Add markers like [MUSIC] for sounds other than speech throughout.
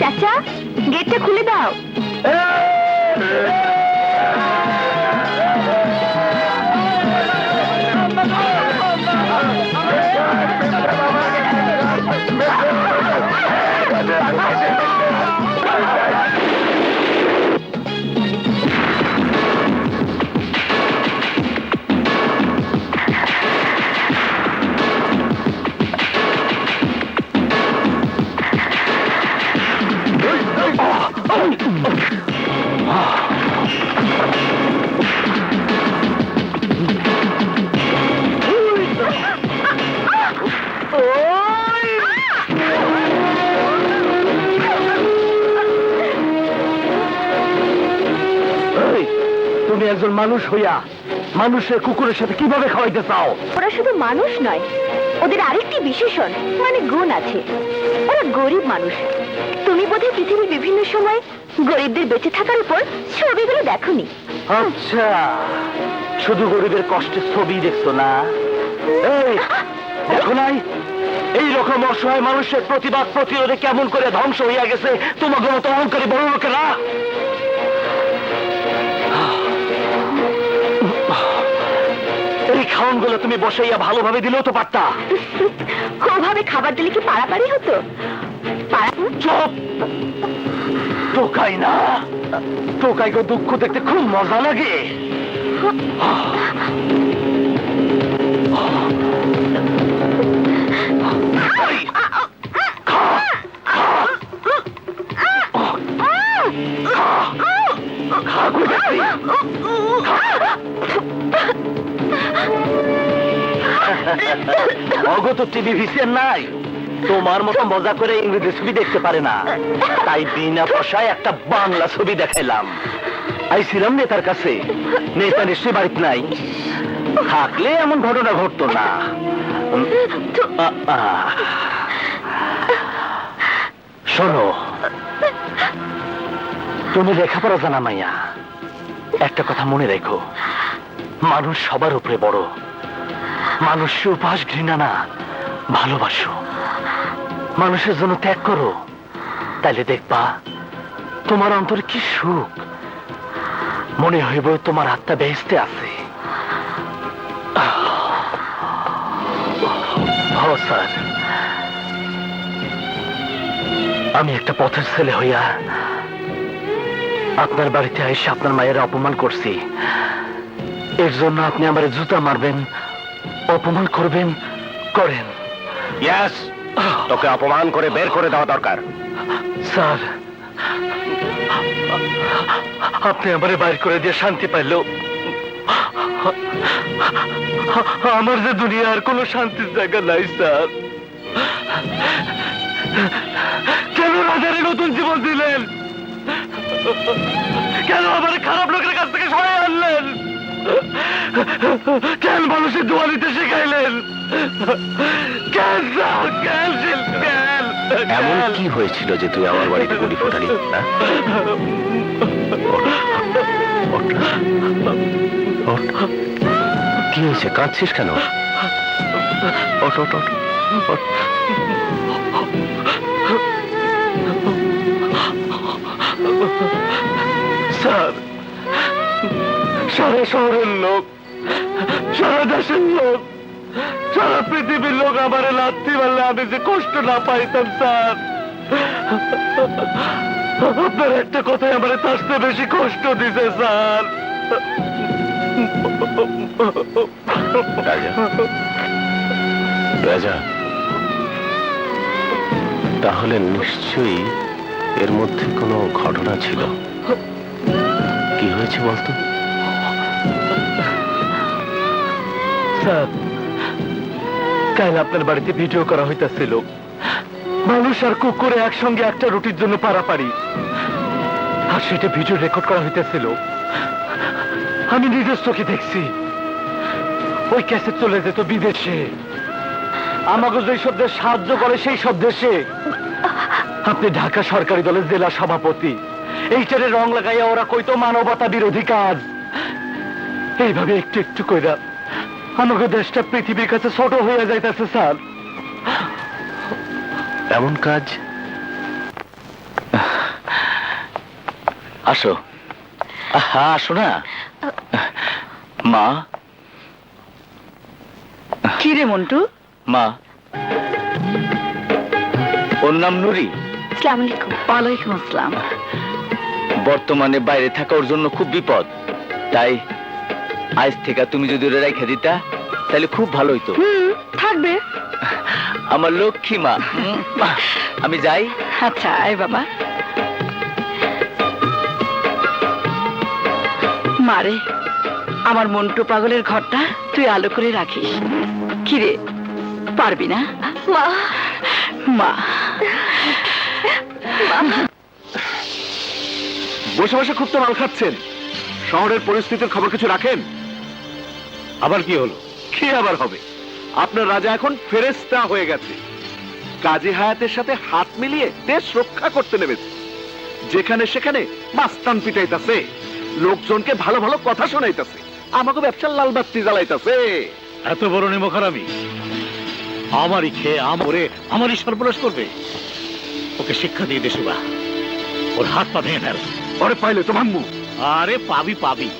চাচা গেটটা খুলে দাও। একজন মানুষ হইয়া মানুষের কুকুরের সাথে কীভাবে খাওয়াইতে চাও? ওরা শুধু মানুষ নয় ওদের আরেকটি বিশেষণ মানে গুণ আছে। ওরা গরিব মানুষ। তুমি বোধহয় পৃথিবীর বিভিন্ন সময় গরিবদের বেঁচে থাকার উপর ছবিগুলো দেখোনি। আচ্ছা শুধু গরিবের কষ্টের ছবি দেখছ না? এই দেখো নাই? এই রকম অসহায় মানুষের প্রতিবাদ প্রতিরোধে কেমন করে ধ্বংস হইয়া গেছে? তোমাকে মতো অহংকারী বড় লোকেরা এই খাওয়ানগুলো তুমি বসাইয়া ভালোভাবে দিলেও তো পারতা ওভাবে খাবার দিলে কি পাড়াপাড়ি হতো চুপ টোকাই না টোকাইকে দুঃখ দেখতে খুব মজা লাগে অগত টিভি ভিসিএন নাই। তোমার মতো মজা করে ইংরেজি ছবি দেখতে পারে না। তাই বিনা পয়সায় একটা বাংলা ছবি দেখাইলাম। আইছিলাম নেতার কাছে। নেতা নিশ্চয়ই বাড়িতে নাই। থাকলে এমন ঘটনা ঘটতো না। শোনো। তুমি লেখাপড়া জানা মাইয়া। একটা কথা মনে রেখো। মানুষ সবার উপরে বড়। মানুষের উপাস ঘৃণা না, ভালোবাসো। মানুষের জন্য ত্যাগ করো। তাইলে দেখবা, তোমার অন্তরে কি সুখ। মনে হইব তোমার আত্মা বেহেস্তে আছে। হ স্যার। আমি একটা পথের ছেলে হইয়া আপনার বাড়িতে এসে আপনার মায়ের অপমান করছি। এর জন্য আপনি আমার জুতা মারবেন অপমান করবেন করেন। ইয়াস তোকে অপমান করে বের করে দেওয়া দরকার। স্যার আপনি আমারে বাইর করে দিয়ে শান্তি পাইলেও আমার যে দুনিয়ার কোনো শান্তির জায়গা নাই স্যার। কেন রাজারে নতুন জীবন দিলেন? কেন আমার খারাপ লোকের কাছ থেকে সরাই আনলেন? কেন মানুষের দোয়া নিতে শিখাইলেন? কেন কেন কেন এমন কি হয়েছিল যে তুই আমার বাড়িতে গুলি ফোটালি? হ্যাঁ? কি হয়েছে? কাঁদছিস কেন। স্যার সারা শহরের লোক, সারা দেশের লোক, সারা পৃথিবীর লোক আমার লাত্তি মারলে আমি যে কষ্ট না পাইতাম, স্যার। আপনার একটা কথাই আমার তার বেশি কষ্ট দিছে, স্যার। রাজা, তাহলে নিশ্চয়ই এর মধ্যে কোনো ঘটনা ছিল? কি হয়েছে বলতো? স্যার। কাল আপনার বাড়িতে ভিডিও করা হইতাছিল। মানুষ আর কুকুরে একসঙ্গে একটা রুটির জন্য পারাপারি। আর সেটা ভিডিও রেকর্ড করা হইতেছিল। আমি নিজের চোখে দেখছি। ওই চলে যেত বিদেশে। আমাকে যেই সব সাহায্য করে, সেই সব দেশে আপনি ঢাকা সরকারি দলের জেলা সভাপতি। এইটারে রং লাগাইয়া ওরা কইতো মানবতা বিরোধী কাজ। এইভাবে একটু একটু কইরা আমাকে দেশটা পৃথিবীর কাছে ছোট হয়ে যাইতেছে স্যার। এমন কাজ? আসো। হ্যাঁ আসো না। মা। কি রে মন্টু? মা। ওর নাম নুরি। আসসালামু আলাইকুম। ওয়ালাইকুম আসসালাম। বর্তমানে বাইরে থাকা ওর জন্য খুব বিপদ। তাই আজ থেকে তুমি যদি ওরা রেখে দিতা তাহলে খুব ভালো হইতো। থাকবে। আমার লক্ষ্মী মা মা, আমি যাই। আচ্ছা আয় বাবা। মারে আমার মন্টু পাগলের ঘরটা তুই আলো করে রাখিস। কিরে পারবি না? মা। মা। বসে বসে খুব তো মাল খাচ্ছেন। শহরের পরিস্থিতির খবর কিছু রাখেন? আবার কি হলো? কি আবার হবে? আপনার রাজা এখন ফেরেস্তা হয়ে গেছে। কাজী হায়াতের সাথে হাত মিলিয়ে দেশ রক্ষা করতে নেমেছে। যেখানে সেখানে মাস্তান পিটাইতাছে। লোকজনকে ভালো ভালো কথা শোনাইতাছে। আমাকে ব্যবসার লাল বাত্তি জ্বালাইতাছে। এত বড় নিমখারামি। আমারই খেয়ে আমরে আমারই সর্বনাশ করবে। ওকে শিক্ষা দিয়ে দে সুবা ওর হাত পা ভেঙে ফেল। ওরে পাইলে তো ভাঙবো। আরে পাবি পাবি।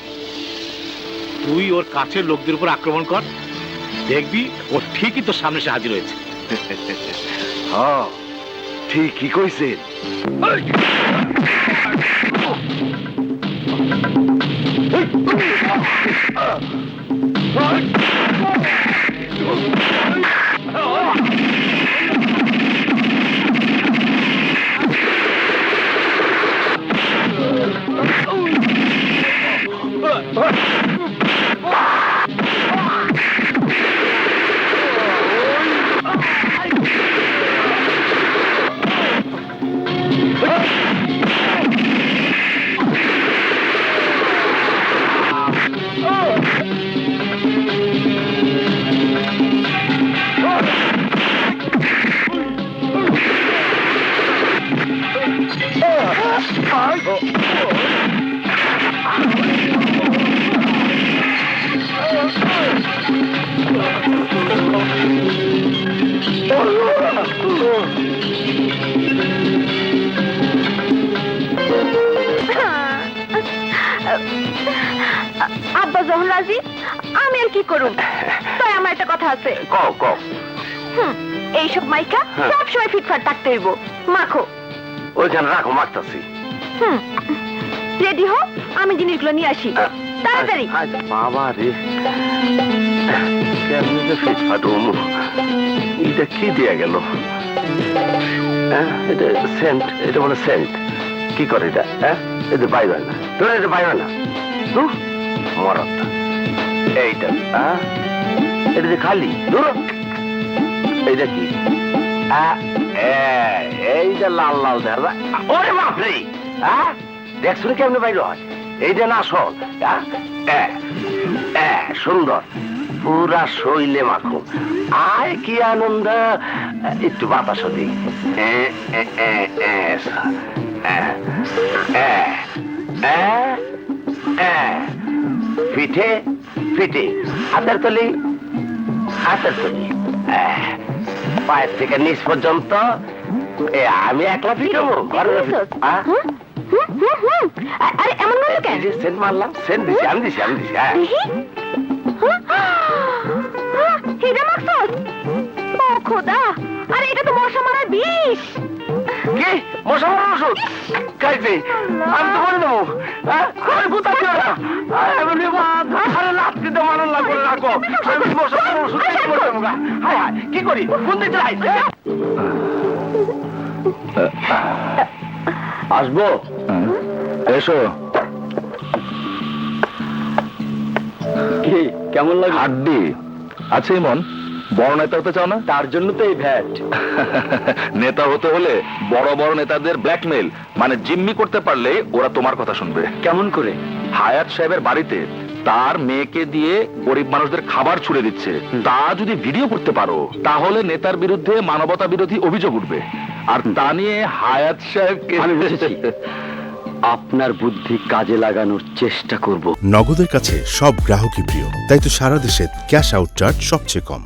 তুই ওর কাছের লোকদের উপর আক্রমণ কর। দেখবি ও ঠিকই তোর সামনে এসে হাজির হয়েছে। [LAUGHS] হ্যাঁ ঠিকই কইছেন আব্বা যখন রাজি আমি আর কি করুম? তাই আমার একটা কথা আছে। কও কও। এইসব মাইকা হ্যাঁ। সব সময় ফিটফাট থাকতে হইব। মাখো। ওইখানে রাখো মারতাছি হুম রেডি হো আমি জিনিসগুলো নিয়ে আসি। তাড়াতাড়ি। বাবা রে। কেমনি কি দিয়া গেল? হ্যাঁ, এটা সেন্ট এটা বলে সেন্ট কি করে এটা? হ্যাঁ এটা বাইবে না এটা বাইবে না তুই মরত এইটা হ্যাঁ এটা যে খালি দূর এইটা কি এইটা লাল লাল দেখা ওরে বাপরে হ্যাঁ দেখছ কেমনে বাইরে হয় এইটা না শোন হ্যাঁ? হ্যাঁ, সুন্দর। পুরা শৈলে মাখো। আয় কি আনন্দ। একটু বাতাস পিঠে পিঠে হাতের তলি হাতের তলি। পায়ের থেকে নিচ পর্যন্ত। আমি একলা ফিরবো ঘরে আরে এমন করল কেন? সেন্ট মারলাম সেন্ট দিছি আমি দিছি আমি দিছি হ্যাঁ। হিরা মাকসুদ। ও খোদা আরে এটা তো মশা মারার বিষ। কি? মশা মারার ওষুধ? খাইছি। আমি তো বলে দেবো। হ্যাঁ? আমি ওরা। আরে আমি। আরে লাথি তো মারার লাগবে না, রাখো। আমি মশা মারার ওষুধ বলে দেবো হায় হায়, কি করি? কোন দিকে যাই। আসব? এসো। কি কেমন লাগে? হাড্ডি। আছে মন বড় নেতা হতে চাও না? তার জন্য তো এই ভ্যাট। [LAUGHS] নেতা হতে হলে বড় বড় নেতাদের ব্ল্যাকমেল মানে জিম্মি করতে পারলে ওরা তোমার কথা শুনবে। কেমন করে? হায়াত সাহেবের বাড়িতে তার মেয়েকে দিয়ে গরিব মানুষদের খাবার ছুড়ে দিচ্ছে। তা যদি ভিডিও করতে পারো তাহলে নেতার বিরুদ্ধে মানবতা বিরোধী অভিযোগ উঠবে। আর তা নিয়ে হায়াত সাহেবকে আমি বুঝেছি। আপনার বুদ্ধি কাজে লাগানোর চেষ্টা করব নগদের কাছে সব গ্রাহকই প্রিয় তাই তো সারা দেশে ক্যাশ আউট চার্জ সবচেয়ে কম